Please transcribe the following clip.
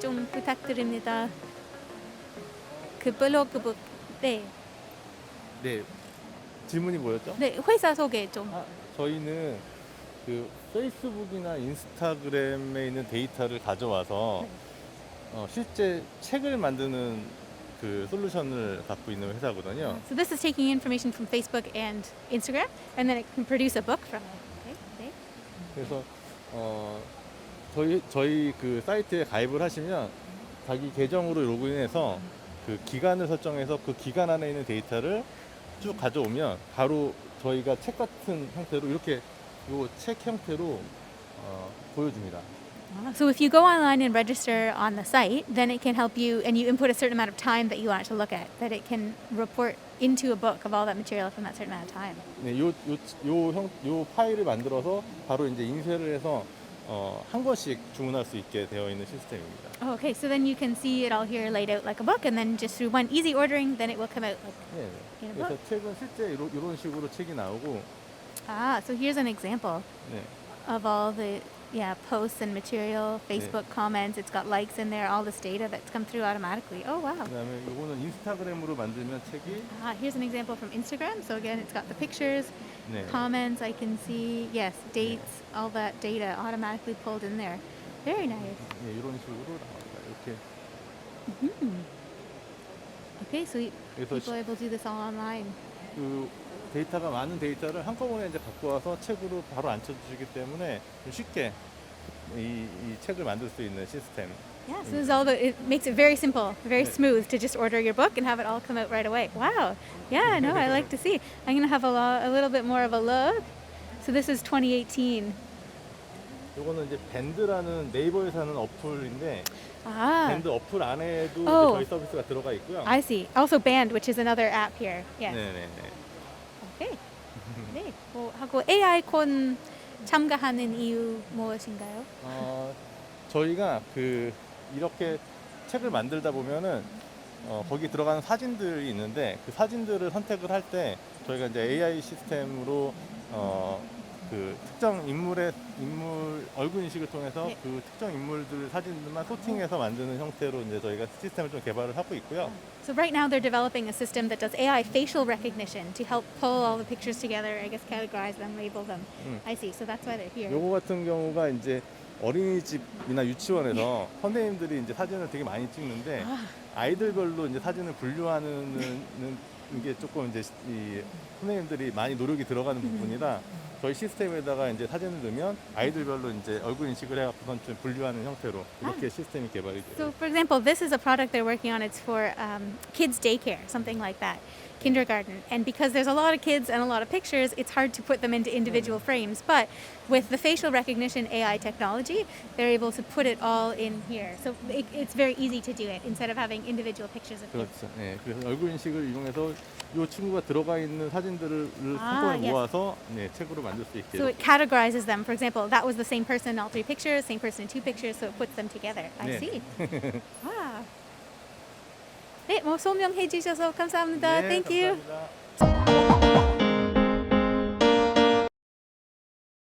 좀 부탁드립니다. 그 블로그북 네, 네. 질문이 뭐였죠? 네 회사 소개 좀. 아, 저희는 그 페이스북이나 인스타그램에 있는 데이터를 가져와서 네. 어, 실제 책을 만드는 그 솔루션을 갖고 있는 회사거든요. So this is taking information from Facebook and Instagram, and then it can produce a book from it. Okay, 네. 그래서 어, 저희 저희 그 사이트에 가입을 하시면 자기 계정으로 로그인해서 그 기간을 설정해서 그 기간 안에 있는 데이터를 쭉 가져오면 바로 저희가 책 같은 형태로 이렇게 요 책 형태로 어, 보여줍니다. So if you go online and register on the site, then it can help you, and you input a certain amount of time that you want it to look at, that it can report into a book of all that material from that certain amount of time. 네, 요, 요, 요, 형, 요 파일을 만들어서 바로 이제 인쇄를 해서 어, 한 권씩 주문할 수 있게 되어 있는 시스템입니다. Oh, okay, so then you can see it all here laid out like a book, and then just through one easy ordering, then it will come out like. 네, in a 그래서 book. 책은 실제 이런, 이런 식으로 책이 나오고, Ah, so here's an example 네, of all the yeah posts and material, Facebook comments. It's got likes in there, all this data that's come through automatically. Oh wow. 그다음에 요거는 인스타그램으로 만들면 책이, Ah, here's an example from Instagram. So again, it's got the pictures, 네, comments. I can see yes, dates, all that data automatically pulled in there. Very nice. 네, 이런 식으로 나옵니다. 이렇게 Okay, so y- 그래서 people are able to do this all online. 그 데이터가 많은 데이터를 한꺼번에 이제 갖고 와서 책으로 바로 앉혀주시기 때문에 좀 쉽게 이, 이 책을 만들 수 있는 시스템. Yeah, so this is all the, it makes it very simple, very smooth to just order your book and have it all come out right away. Wow. Yeah, no, I like to see. I'm going to have a, lo- a little bit more of a look. So this is 2018. 요거는 이제 밴드라는 네이버에서 하는 어플인데 Ah, 밴드 어플 안에도 이제 Oh. 저희 서비스가 들어가 있고요. I see. Also Band, which is another app here. Yes. 네네네. Okay. 네. 뭐 하고 AI 콘 참가하는 이유 무엇인가요? 어, 저희가 그 이렇게 책을 만들다 보면은 어, 거기 들어가는 사진들이 있는데 그 사진들을 선택을 할 때 저희가 이제 AI 시스템으로 어, 그 특정 인물의 인물 얼굴 인식을 통해서 네. 그 특정 인물들 사진들만 소팅해서 만드는 형태로 이제 저희가 시스템을 좀 개발을 하고 있고요. So right now they're developing a system that does AI facial recognition to help pull all the pictures together, I guess categorize them, label them. 음. I see. So that's why they're here. 요거 같은 경우가 이제 어린이집이나 유치원에서 선생님들이 이제 사진을 되게 많이 찍는데 아. 아이들별로 이제 사진을 분류하는 게 조금 이제 이 선생님들이 많이 노력이 들어가는 부분이라 저희 시스템에다가 이제 사진을 넣으면 아이들별로 이제 얼굴 인식을 해갖고 좀 분류하는 형태로 이렇게 시스템이 개발이 돼요. So, for example, this is a product they're working on. It's for um, kids' daycare, something like that, kindergarten. And because there's a lot of kids and a lot of pictures, it's hard to put them into individual frames. But with the facial recognition AI technology, they're able to put it all in here. So it, it's very easy to do it instead of having individual pictures of kids. 그렇죠. 네, 그래서 얼굴 인식을 이용해서 이 친구가 들어가 있는 사진들을 아, 한꺼번에 yes. 모아서 네, 책으로 만들 수 있게. So it categorizes them. For example, that was the same person in all three pictures, same person in two pictures, so it puts them together. I 네. see. wow. 네, 뭐 설명해 주셔서 감사합니다. 네, Thank you. 감사합니다.